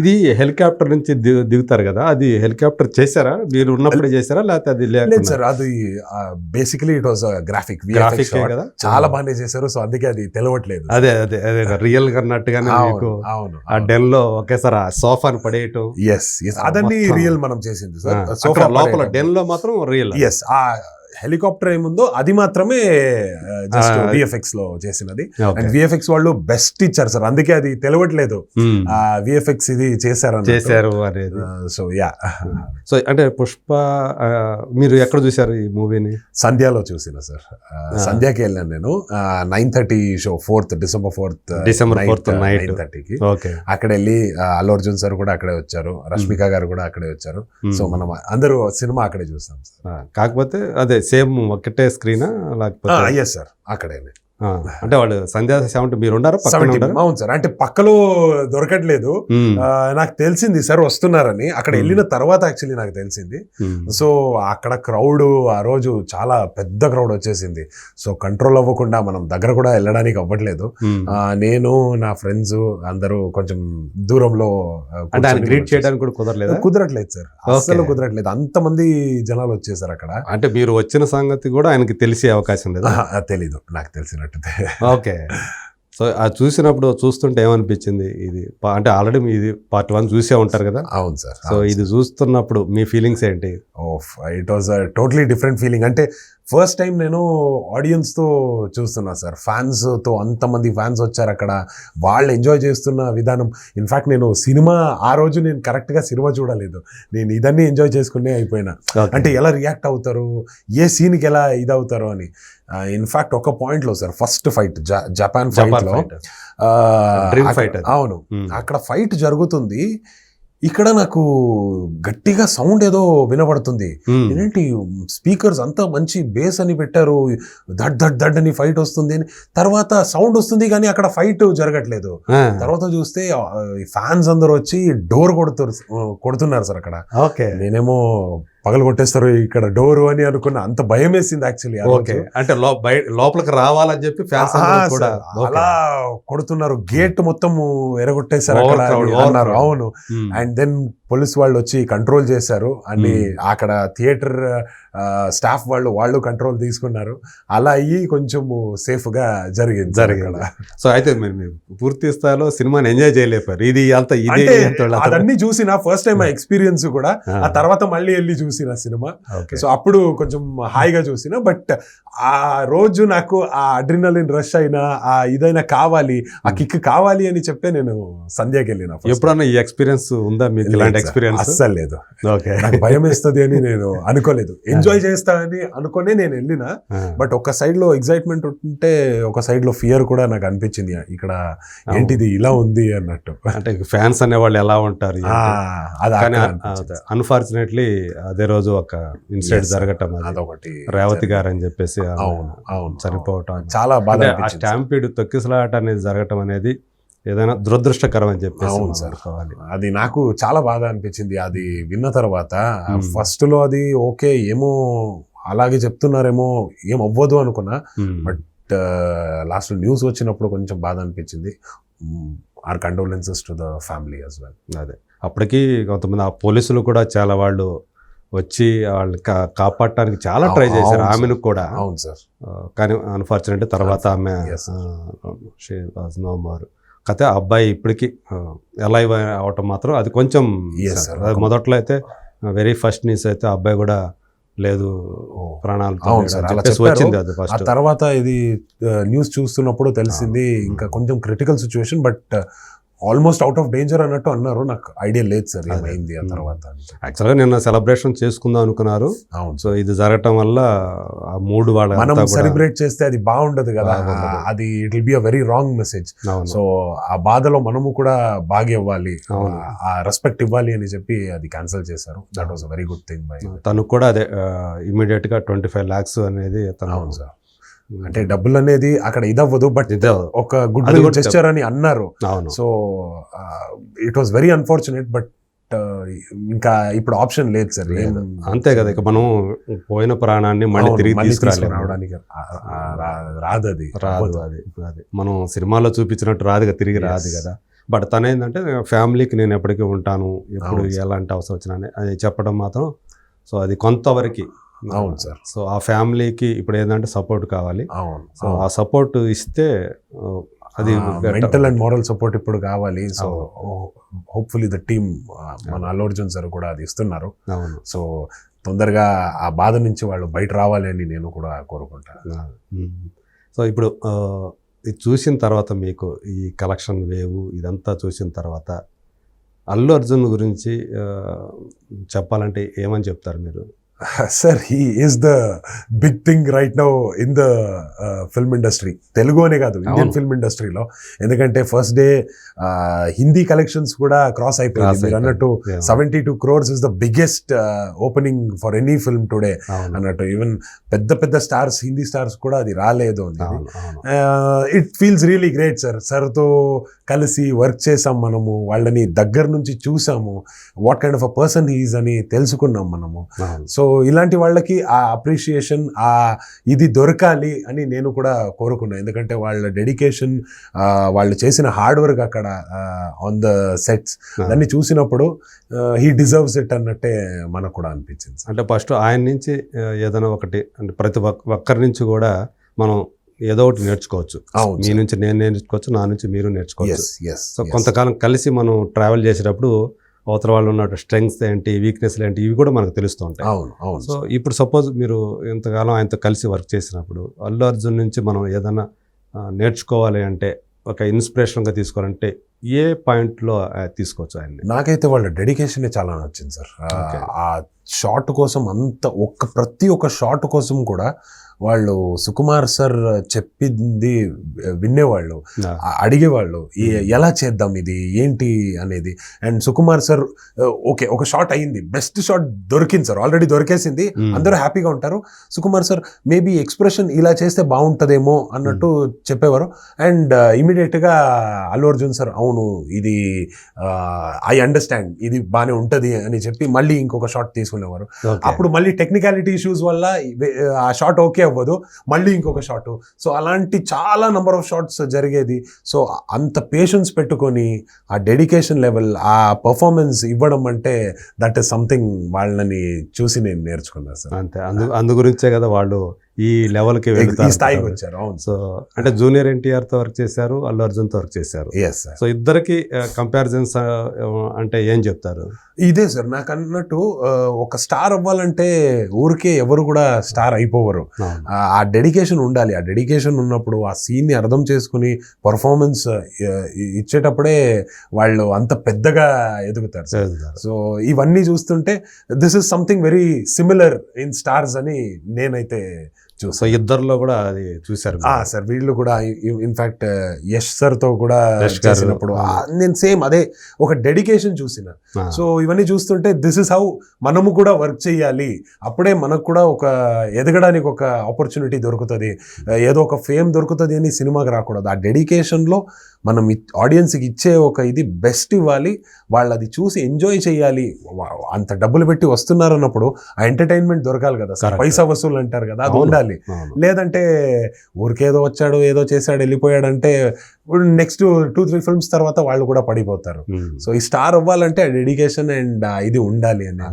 ఇది హెలికాప్టర్ నుంచి దిగు- దిగుతారు కదా అది హెలికాప్టర్ చేశారా? మీరు ఉన్నప్పుడే చేశారా? లేకపోతే అది లేదు సార్ అది basically it was graphic graphic కదా? చాలా బాగానే చేశారు సో అందుకే అది తెలవట్లేదు. అదే అదే అదే రియల్గా అన్నట్టుగానే మీకు ఆ డెన్లో ఒకేసారి ఆ సోఫాని పడేయటం. ఎస్ ఎస్ అదన్నీ. రియల్ మనం చేసింది సార్. అక్కడ లోపల డెన్లో మాత్రం రియల్ ఎస్ ఆ హెలికాప్టర్ ఏముందో అది మాత్రమే జస్ట్ విఎఫ్ఎక్స్లో చేసినది. అండ్ విఎఫ్ఎక్స్ వాళ్ళు బెస్ట్ ఇచ్చారు సార్ అందుకే అది తెలవట్లేదు. ఆ విఎఫ్ఎక్స్ ఇది చేశారు చేశారు అనేది. సో యా సో అంటే పుష్ప మీరు ఎక్కడ చూశారు ఈ మూవీని? సంధ్యాలో చూసిన సార్ సంధ్యాకి వెళ్ళాను నేను. Nine thirty show fourth December fourth 4th night. Nine థర్టీకి. అక్కడ వెళ్ళి అల్లు అర్జున్ సార్ కూడా అక్కడే వచ్చారు. రష్మిక గారు కూడా అక్కడే వచ్చారు. సో మనం అందరూ సినిమా అక్కడే చూస్తాం సార్ కాకపోతే అదే సేమ్ ఒకటే స్క్రీనా లేకపోతే ఎస్ సార్ అక్కడే ఆ, అంటే వాళ్ళు సంధ్యా సెవెంటీ మీరు ఉన్నారా అవును సార్. అంటే పక్కలో దొరకట్లేదు. నాకు తెలిసింది సార్ వస్తున్నారని. అక్కడ. వెళ్ళిన తర్వాత యాక్చువల్లీ నాకు తెలిసింది. సో అక్కడ క్రౌడ్ ఆ రోజు చాలా పెద్ద క్రౌడ్ వచ్చేసింది. సో కంట్రోల్ అవ్వకుండా మనం దగ్గర కూడా వెళ్ళడానికి అవ్వట్లేదు. నేను నా ఫ్రెండ్స్ అందరూ కొంచెం దూరంలో గ్రీట్ చేయడానికి కూడా కుదరలేదా? కుదరట్లేదు సార్. Okay. కుదరట్లేదు. అంతమంది జనాలు వచ్చేసారు అక్కడ. అంటే మీరు వచ్చిన సంగతి కూడా ఆయనకి తెలిసే అవకాశం లేదా? తెలీదు. నాకు తెలిసినట్టు. ఓకే. సో అది చూసినప్పుడు చూస్తుంటే ఏమనిపించింది? ఇది అంటే ఆల్రెడీ ఇది పార్ట్ వన్ చూసే ఉంటారు కదా? అవును సార్ సో ఇది చూస్తున్నప్పుడు మీ ఫీలింగ్స్ ఏంటి? It was totally different feeling. అంటే ఫస్ట్ టైం నేను audience తో చూస్తున్నా సార్ ఫ్యాన్స్తో అంతమంది ఫ్యాన్స్ వచ్చారు అక్కడ. వాళ్ళు ఎంజాయ్ చేస్తున్న విధానం. ఇన్ఫాక్ట్ నేను సినిమా ఆ రోజు నేను correct గా సినిమా చూడలేదు. నేను ఇదన్నీ ఎంజాయ్ చేసుకునే అయిపోయినా. అంటే ఎలా రియాక్ట్ అవుతారు? ఏ సీన్కి ఎలా ఇది అవుతారు అని ఇన్ఫాక్ట్ ఒక point లో sir first fight Japan Japan ఫైట్లో fight. ఆ, Dream అక్కడ- fight అది. అవును. ఉమ్. అక్కడ ఫైట్ జరుగుతుంది. ఇక్కడ నాకు గట్టిగా సౌండ్ ఏదో వినబడుతుంది. ఏంటి స్పీకర్స్ అంతా మంచి బేస్ అని పెట్టారు. దడ్ దడ్ దడ్ అని ఫైట్ వస్తుంది అని. తర్వాత సౌండ్ వస్తుంది కానీ అక్కడ ఫైట్ జరగట్లేదు. తర్వాత చూస్తే ఫ్యాన్స్ అందరూ వచ్చి డోర్ కొడుతారు కొడుతున్నారు సార్ అక్కడ. ఓకే. నేనేమో పగలు కొట్టేస్తారు ఇక్కడ డోర్ అని అనుకున్న అంత భయం వేసింది యాక్చువల్లీ ఓకే. అంటే లోపలికి రావాలని చెప్పి ఫ్యాన్స్ కూడా. అలా కొడుతున్నారు. గేట్ మొత్తం ఎరగొట్టేశారు అని అన్నారు. అవును. అండ్ దెన్ పోలీస్ వాళ్ళు వచ్చి కంట్రోల్ చేశారు. అన్ని అక్కడ థియేటర్ స్టాఫ్ వాళ్ళు వాళ్ళు కంట్రోల్ తీసుకున్నారు. అలా అయ్యి కొంచెం సేఫ్గా జరిగింది జరిగింది. సో అయితే పూర్తి స్థాయిలో సినిమాని ఎంజాయ్ చేయలేపారు ఇది అంత ఇది అదన్నీ చూసిన ఫస్ట్ టైం ఎక్స్పీరియన్స్ కూడా ఆ, ఆ తర్వాత మళ్ళీ వెళ్ళి చూసిన సినిమా. సో అప్పుడు కొంచెం హాయిగా చూసిన బట్ ఆ రోజు నాకు ఆ అడ్రినలిన్ రష్ అయినా ఆ ఇదైనా కావాలి ఆ కిక్ కావాలి అని చెప్పే నేను సంధ్యాకి వెళ్ళిన. ఎప్పుడన్నా ఈ ఎక్స్పీరియన్స్ ఉందా మీకు ఇలాంటి ఎక్స్పీరియన్స్ అస్సలు లేదు. ఓకే నాకు భయం వేస్తుంది అని నేను అనుకోలేదు. ఎంజాయ్ చేస్తా అని అనుకునే నేను వెళ్ళిన బట్ ఒక సైడ్లో ఎగ్జైట్మెంట్ ఉంటే ఒక సైడ్లో ఫియర్ కూడా నాకు అనిపించింది. ఇక్కడ ఏంటిది ఇలా ఉంది అన్నట్టు. అంటే ఫ్యాన్స్ అనే వాళ్ళు ఎలా ఉంటారు. అన్ఫార్చునేట్లీ అదే రోజు ఒక ఇన్సిడెంట్. జరగటం అది. అదొకటి రేవతి గారు అని చెప్పేసి అవును అవును చనిపోవటం చాలా బాధ ఆ. స్టాంపీడ్ తొక్కిసలాట అనేది జరగటం అనేది ఏదైనా దురదృష్టకరం అని చెప్పేసి అవును సార్. అది నాకు చాలా బాధ అనిపించింది. అది విన్న తర్వాత Hmm. ఫస్ట్లో అది ఓకే ఏమో అలాగే చెప్తున్నారేమో ఏం అవ్వదు అనుకున్నా. But, లాస్ట్ న్యూస్ వచ్చినప్పుడు కొంచెం బాధ అనిపించింది. Our condolences to the family as well అదే. అప్పటికి కొంతమంది ఆ పోలీసులు కూడా చాలా వాళ్ళు వచ్చి వాళ్ళని కా- కాపాడటానికి చాలా ట్రై చేశారు ఆమెను కూడా. అవును సార్. కానీ అన్ఫార్చునేట్ తర్వాత ఆమె నో మోర్ కథ ఆ అబ్బాయి ఇప్పటికి ఎలైవ్ అవటం మాత్రం అది కొంచెం మొదట్లో అయితే వెరీ ఫస్ట్ న్యూస్ అయితే అబ్బాయి కూడా లేదు ప్రాణాలు. వచ్చింది అది ఆ ఫస్ట్ తర్వాత ఇది న్యూస్ చూస్తున్నప్పుడు తెలిసింది ఇంకా కొంచెం critical situation but almost out of danger అన్నట్టు అన్నారు. నాకు ఐడియా లేదు సార్. ఏమైంది ఆ. తర్వాత యాక్చువల్గా నిన్న సెలబ్రేషన్ చేసుకుందాం అనుకున్నారు. అవును. సో ఇది జరగటం వల్ల ఆ మూడు వాళ్ళ మనం సెలబ్రేట్ చేస్తే అది బాగుండదు కదా. అది it will be a very wrong message. So ఆ బాధలో మనము కూడా బాగా ఇవ్వాలి. ఆ రెస్పెక్ట్ ఇవ్వాలి అని చెప్పి అది క్యాన్సిల్ చేశారు. That was a very good thing by తను కూడా అదే ఇమీడియట్గా ట్వంటీ ఫైవ్ లాక్స్ అనేది తను అవును సార్. అంటే డబ్బులు అనేది అక్కడ ఇదవ్వదు బట్ ఇదే ఒక గుడ్ జెస్చర్ అని అన్నారు. So it was very unfortunate but ఇంకా ఇప్పుడు ఆప్షన్ లేదు సార్ అంతే కదా ఇక మనం పోయిన ప్రాణాన్ని మళ్ళీ తిరిగి తీసుకురావడానికి రాదు అది రాదు అది అది. మనం సినిమాలో చూపించినట్టు రాదు కదా తిరిగి రాదు. కదా. బట్ తను ఏంటంటే ఫ్యామిలీకి నేను ఎప్పటికీ ఉంటాను ఎప్పుడు. ఎలాంటి అవసరం వచ్చినా అని- అది చెప్పడం మాత్రం సో అది కొంతవరకు అవును సార్. సో ఆ ఫ్యామిలీకి ఇప్పుడు ఏంటంటే సపోర్ట్ కావాలి. అవును. సో ఆ సపోర్ట్ ఇస్తే అది. మెంటల్ అండ్ మోరల్ సపోర్ట్ ఇప్పుడు కావాలి. సో హోప్ఫుల్లీ ద టీమ్ మన అల్లు అర్జున్ సార్ కూడా అది ఇస్తున్నారు. అవును. సో తొందరగా ఆ బాధ నుంచి వాళ్ళు బయట రావాలి అని నేను కూడా కోరుకుంటాను. సో ఇప్పుడు ఇది చూసిన తర్వాత మీకు ఈ కలెక్షన్ వేవ్ ఇదంతా చూసిన తర్వాత అల్లు అర్జున్ గురించి చెప్పాలంటే ఏమని చెప్తారు మీరు? Sir he is the big thing right now in the film industry Telugu అనే కాదు ఇండియన్. ఫిల్మ్ ఇండస్ట్రీలో ఎందుకంటే ఫస్ట్ డే హిందీ కలెక్షన్స్ కూడా క్రాస్ అయిపోయింది. మీరు. అన్నట్టు. Seventy two crores is the biggest opening for any film today అన్నట్టు. ఈవెన్ పెద్ద పెద్ద స్టార్స్ హిందీ స్టార్స్ కూడా అది రాలేదు it feels really great sir సార్తో కలిసి వర్క్ చేసాం మనము వాళ్ళని దగ్గర నుంచి చూసాము. What kind of a person he's అని తెలుసుకున్నాం మనము. సో ఇలాంటి వాళ్ళకి ఆ అప్రిషియేషన్ ఆ ఇది దొరకాలి అని నేను కూడా కోరుకున్నాను ఎందుకంటే వాళ్ళ డెడికేషన్ వాళ్ళు చేసిన హార్డ్ వర్క్ అక్కడ ఆన్ ద సెట్స్ దాన్ని చూసినప్పుడు హీ డిజర్వ్స్ ఇట్ అన్నట్టే మనకు కూడా అనిపించింది. అంటే ఫస్ట్ ఆయన నుంచి ఏదైనా ఒకటి అంటే ప్రతి ఒక్క- ఒక్కరి నుంచి కూడా మనం ఏదో ఒకటి నేర్చుకోవచ్చు. మీ నుంచి నేను నేర్చుకోవచ్చు నా నుంచి మీరు నేర్చుకోవచ్చు. సో కొంతకాలం కలిసి మనం ట్రావెల్ చేసేటప్పుడు అవతల వాళ్ళు ఉన్న స్ట్రెంగ్స్ ఏంటి వీక్నెస్లు ఏంటి ఇవి కూడా మనకు తెలుస్తూ ఉంటాయి. అవును అవును. సో ఇప్పుడు సపోజ్ మీరు ఇంతకాలం ఆయనతో కలిసి వర్క్ చేసినప్పుడు అల్లు అర్జున్ నుంచి మనం ఏదైనా నేర్చుకోవాలి అంటే ఒక ఇన్స్పిరేషన్గా తీసుకోవాలంటే ఏ పాయింట్లో తీసుకోవచ్చు ఆయన్ని? నాకైతే వాళ్ళ డెడికేషన్ చాలా నచ్చింది సార్. ఆ- షాట్ కోసం అంత ఒక్క ప్రతి ఒక్క షాట్ కోసం కూడా వాళ్ళు సుకుమార్ సార్ చెప్పింది వినేవాళ్ళు అడిగేవాళ్ళు ఎలా చేద్దాం ఇది? ఏంటి? అనేది. అండ్ సుకుమార్ సార్ ఓకే ఒక షాట్ అయింది. బెస్ట్ షాట్ దొరికింది సార్. ఆల్రెడీ దొరికేసింది. అందరూ హ్యాపీగా ఉంటారు. సుకుమార్ సార్ మేబీ ఎక్స్ప్రెషన్ ఇలా చేస్తే బాగుంటుందేమో అన్నట్టు చెప్పేవారు. అండ్గా అల్లు అర్జున్ సార్ అవును ఇది ఐ అండర్స్టాండ్. ఇది బాగానే ఉంటుంది అని చెప్పి మళ్ళీ ఇంకొక షాట్ తీసుకునేవారు. అప్పుడు మళ్ళీ టెక్నికాలిటీ ఇష్యూస్ వల్ల ఆ షాట్ ఓకే అవ్వదు మళ్ళీ ఇంకొక షాట్ సో అలాంటి చాలా నెంబర్ ఆఫ్ షాట్స్ జరిగేది. సో అంత పేషెన్స్ పెట్టుకొని ఆ డెడికేషన్ లెవెల్ ఆ పర్ఫార్మెన్స్ ఇవ్వడం అంటే దట్ ఈస్ సంథింగ్ వాళ్ళని చూసి నేను నేర్చుకున్నాను సార్ అంతే. అందు అందు గురించే కదా వాళ్ళు ఈ లెవెల్కి వెళ్తారు స్థాయికి వచ్చారు అవును. సో అంటే జూనియర్ ఎన్టీఆర్తో వర్క్ చేశారు అల్లు అర్జున్తో వర్క్ చేశారు. ఎస్ సో ఇద్దరికి కంపారిజన్స్ అంటే ఏం చెప్తారు? ఇదే సార్ నాకు అన్నట్టు ఒక స్టార్ అవ్వాలంటే ఊరికే ఎవరు కూడా స్టార్ అయిపోవరు. ఆ- డెడికేషన్ ఉండాలి. ఆ డెడికేషన్ ఉన్నప్పుడు ఆ సీన్ని అర్థం చేసుకుని పర్ఫార్మెన్స్ ఇచ్చేటప్పుడే వాళ్ళు అంత పెద్దగా ఎదుగుతారు. సో ఇవన్నీ చూస్తుంటే this is something very similar in stars అని నేనైతే సో ఇద్దరిలో కూడా అది చూశారు ఆ సార్ వీళ్ళు కూడా ఇన్ఫాక్ట్ యష్ సార్తో కూడా చేసినప్పుడు నేను సేమ్ అదే ఒక డెడికేషన్ చూసిన. సో ఇవన్నీ చూస్తుంటే దిస్ ఇస్ హౌ మనము కూడా వర్క్ చేయాలి అప్పుడే మనకు కూడా ఒక ఎదగడానికి ఒక ఆపర్చునిటీ దొరుకుతుంది. ఏదో ఒక ఫేమ్ దొరుకుతుంది అని సినిమాకి రాకూడదు. ఆ డెడికేషన్లో మనం ఆడియన్స్కి ఇచ్చే ఒక ఇది బెస్ట్ ఇవ్వాలి. వాళ్ళు అది చూసి ఎంజాయ్ చేయాలి అంత డబ్బులు పెట్టి వస్తున్నారు అన్నప్పుడు ఆ ఎంటర్టైన్మెంట్ దొరకాలి కదా సార్. పైసా వసూలు అంటారు కదా అది. ఉండాలి. లేదంటే ఊరికేదో వచ్చాడు ఏదో చేశాడు వెళ్ళిపోయాడంటే నెక్స్ట్ టూ త్రీ ఫిల్మ్స్ తర్వాత వాళ్ళు కూడా పడిపోతారు. సో ఈ స్టార్ అవ్వాలంటే డెడికేషన్ అండ్ ఇది ఉండాలి అనేది